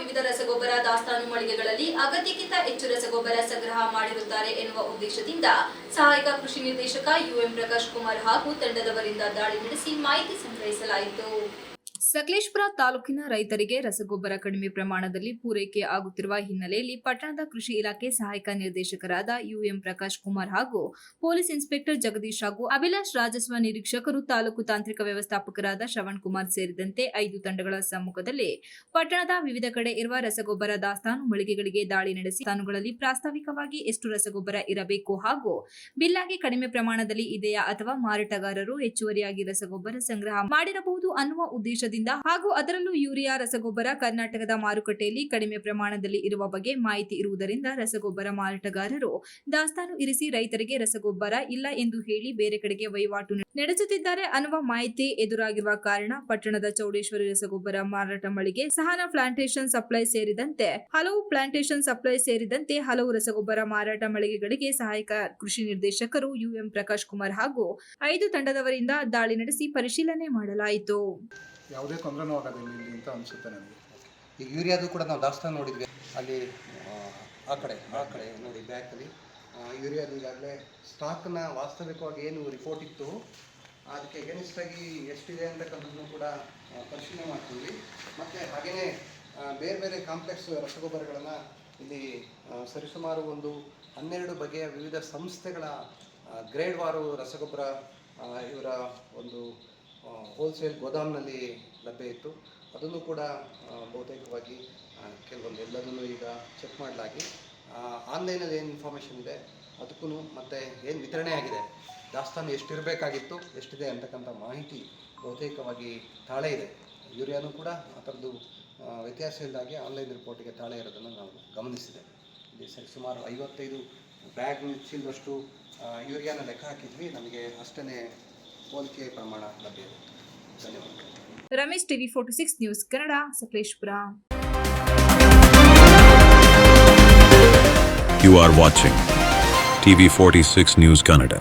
ವಿವಿಧ ರಸಗೊಬ್ಬರ ದಾಸ್ತಾನು ಮಳಿಗೆಗಳಲ್ಲಿ ಅಗತ್ಯಕ್ಕಿಂತ ಹೆಚ್ಚು ರಸಗೊಬ್ಬರ ಸಂಗ್ರಹ ಮಾಡಿರುತ್ತಾರೆ ಎನ್ನುವ ಉದ್ದೇಶದಿಂದ ಸಹಾಯಕ ಕೃಷಿ ನಿರ್ದೇಶಕ ಯುಎಂ ಪ್ರಕಾಶ್ ಕುಮಾರ್ ಹಾಗೂ ತಂಡದವರಿಂದ ದಾಳಿ ನಡೆಸಿ ಮಾಹಿತಿ ಸಂಗ್ರಹಿಸಲಾಯಿತು. ಸಕಲೇಶ್ಪುರ ತಾಲೂಕಿನ ರೈತರಿಗೆ ರಸಗೊಬ್ಬರ ಕಡಿಮೆ ಪ್ರಮಾಣದಲ್ಲಿ ಪೂರೈಕೆ ಆಗುತ್ತಿರುವ ಹಿನ್ನೆಲೆಯಲ್ಲಿ ಪಟ್ಟಣದ ಕೃಷಿ ಇಲಾಖೆ ಸಹಾಯಕ ನಿರ್ದೇಶಕರಾದ ಯುಎಂ ಪ್ರಕಾಶ್ ಕುಮಾರ್ ಹಾಗೂ ಪೊಲೀಸ್ ಇನ್ಸ್ಪೆಕ್ಟರ್ ಜಗದೀಶ್ ಹಾಗೂ ಅಭಿಲಾಷ್ ರಾಜಸ್ವ ನಿರೀಕ್ಷಕರು ತಾಲೂಕು ತಾಂತ್ರಿಕ ವ್ಯವಸ್ಥಾಪಕರಾದ ಶ್ರವಣ್ ಕುಮಾರ್ ಸೇರಿದಂತೆ ಐದು ತಂಡಗಳ ಸಮ್ಮುಖದಲ್ಲಿ ಪಟ್ಟಣದ ವಿವಿಧ ಕಡೆ ಇರುವ ರಸಗೊಬ್ಬರ ದಾಸ್ತಾನು ಮಳಿಗೆಗಳಿಗೆ ದಾಳಿ ನಡೆಸಿ ತಾನುಗಳಲ್ಲಿ ಪ್ರಾಸ್ತಾವಿಕವಾಗಿ ಎಷ್ಟು ರಸಗೊಬ್ಬರ ಇರಬೇಕು ಹಾಗೂ ಬಿಲ್ಲಾಗಿ ಕಡಿಮೆ ಪ್ರಮಾಣದಲ್ಲಿ ಇದೆಯಾ ಅಥವಾ ಮಾರಾಟಗಾರರು ಹೆಚ್ಚುವರಿಯಾಗಿ ರಸಗೊಬ್ಬರ ಸಂಗ್ರಹ ಮಾಡಿರಬಹುದು ಅನ್ನುವ ಉದ್ದೇಶದಿಂದ ಹಾಗೂ ಅದರಲ್ಲೂ ಯೂರಿಯಾ, ರಸಗೊಬ್ಬರ ಕರ್ನಾಟಕದ ಮಾರುಕಟ್ಟೆಯಲ್ಲಿ ಕಡಿಮೆ ಪ್ರಮಾಣದಲ್ಲಿ ಇರುವ ಬಗ್ಗೆ ಮಾಹಿತಿ ಇರುವುದರಿಂದ ರಸಗೊಬ್ಬರ ಮಾರಾಟಗಾರರು ದಾಸ್ತಾನು ಇರಿಸಿ ರೈತರಿಗೆ ರಸಗೊಬ್ಬರ ಇಲ್ಲ ಎಂದು ಹೇಳಿ ಬೇರೆ ಕಡೆಗೆ ವಹಿವಾಟು ನಡೆಸುತ್ತಿದ್ದಾರೆ ಅನ್ನುವ ಮಾಹಿತಿ ಎದುರಾಗಿರುವ ಕಾರಣ ಪಟ್ಟಣದ ಚೌಡೇಶ್ವರಿ ರಸಗೊಬ್ಬರ ಮಾರಾಟ ಮಳಿಗೆ ಸಹನ ಪ್ಲಾಂಟೇಶನ್ ಸಪ್ಲೈ ಸೇರಿದಂತೆ ಹಲವು ಪ್ಲಾಂಟೇಶನ್ ಸಪ್ಲೈ ಸೇರಿದಂತೆ ಹಲವು ರಸಗೊಬ್ಬರ ಮಾರಾಟ ಮಳಿಗೆಗಳಿಗೆ ಸಹಾಯಕ ಕೃಷಿ ನಿರ್ದೇಶಕರು ಯುಎಂ ಪ್ರಕಾಶ್ ಕುಮಾರ್ ಹಾಗೂ ಐದು ತಂಡದವರಿಂದ ದಾಳಿ ನಡೆಸಿ ಪರಿಶೀಲನೆ ಮಾಡಲಾಯಿತು. ಯಾವುದೇ ತೊಂದರೆನೂ ಆಗೋದಿಲ್ಲ ಇಲ್ಲಿ ಅಂತ ಅನಿಸುತ್ತೆ ನನಗೆ ಈಗ ಯೂರಿಯಾದು ಕೂಡ ನಾವು ದಾಸ್ತಾನು ನೋಡಿದ್ವಿ. ಅಲ್ಲಿ ಆ, ಕಡೆ ಆ ಕಡೆ ನೋಡಿ ಬ್ಯಾಕಲ್ಲಿ ಯೂರಿಯಾದು ಈಗಾಗಲೇ ಸ್ಟಾಕ್ನ ವಾಸ್ತವಿಕವಾಗಿ ಏನು ರಿಪೋರ್ಟ್ ಇತ್ತು ಅದಕ್ಕೆ ಎಗೇನಿಸ್ಟ್ ಆಗಿ ಎಷ್ಟಿದೆ ಅಂತಕ್ಕಂಥದ್ದನ್ನು ಕೂಡ ಪರಿಶೀಲನೆ ಮಾಡ್ತೀವಿ. ಮತ್ತು ಹಾಗೆಯೇ ಬೇರೆ ಬೇರೆ ಕಾಂಪ್ಲೆಕ್ಸ್ ರಸಗೊಬ್ಬರಗಳನ್ನು ಇಲ್ಲಿ ಸರಿಸುಮಾರು ಒಂದು ಹನ್ನೆರಡು ಬಗೆಯ ವಿವಿಧ ಸಂಸ್ಥೆಗಳ ಗ್ರೇಡ್ ವಾರು ರಸಗೊಬ್ಬರ ಇವರ ಒಂದು ಹೋಲ್ಸೇಲ್ ಗೋದಾಮ್ನಲ್ಲಿ ಲಭ್ಯ ಇತ್ತು. ಅದನ್ನು ಕೂಡ ಬಹುತೇಕವಾಗಿ ಕೆಲವೊಂದು ಎಲ್ಲದನ್ನು ಈಗ ಚೆಕ್ ಮಾಡಲಾಗಿ ಆನ್ಲೈನಲ್ಲಿ ಏನು ಇನ್ಫಾರ್ಮೇಷನ್ ಇದೆ ಅದಕ್ಕೂ ಮತ್ತು ಏನು ವಿತರಣೆ ಆಗಿದೆ ದಾಸ್ತಾನು ಎಷ್ಟಿರಬೇಕಾಗಿತ್ತು ಎಷ್ಟಿದೆ ಅಂತಕ್ಕಂಥ ಮಾಹಿತಿ ಬಹುತೇಕವಾಗಿ ತಾಳೆ ಇದೆ. ಯೂರಿಯಾನು ಕೂಡ ಆ ಥರದ್ದು ವ್ಯತ್ಯಾಸ ಇಲ್ಲದಾಗಿ ಆನ್ಲೈನ್ ರಿಪೋರ್ಟಿಗೆ ತಾಳೆ ಇರೋದನ್ನು ನಾವು ಗಮನಿಸಿದೆ. ಇಲ್ಲಿ ಸರಿ ಸುಮಾರು ಐವತ್ತೈದು ಬ್ಯಾಗ್ ಆ, ಯೂರಿಯಾನ ಲೆಕ್ಕ ಹಾಕಿದ್ವಿ. ನಮಗೆ ಅಷ್ಟೇ ಹೋಲಿಕೆ ಪ್ರಮಾಣ ಲಭ್ಯ ಇದೆ ಧನ್ಯವಾದ Ramesh TV forty six news Kannada Sakleshpur You are watching TV46 News Kannada.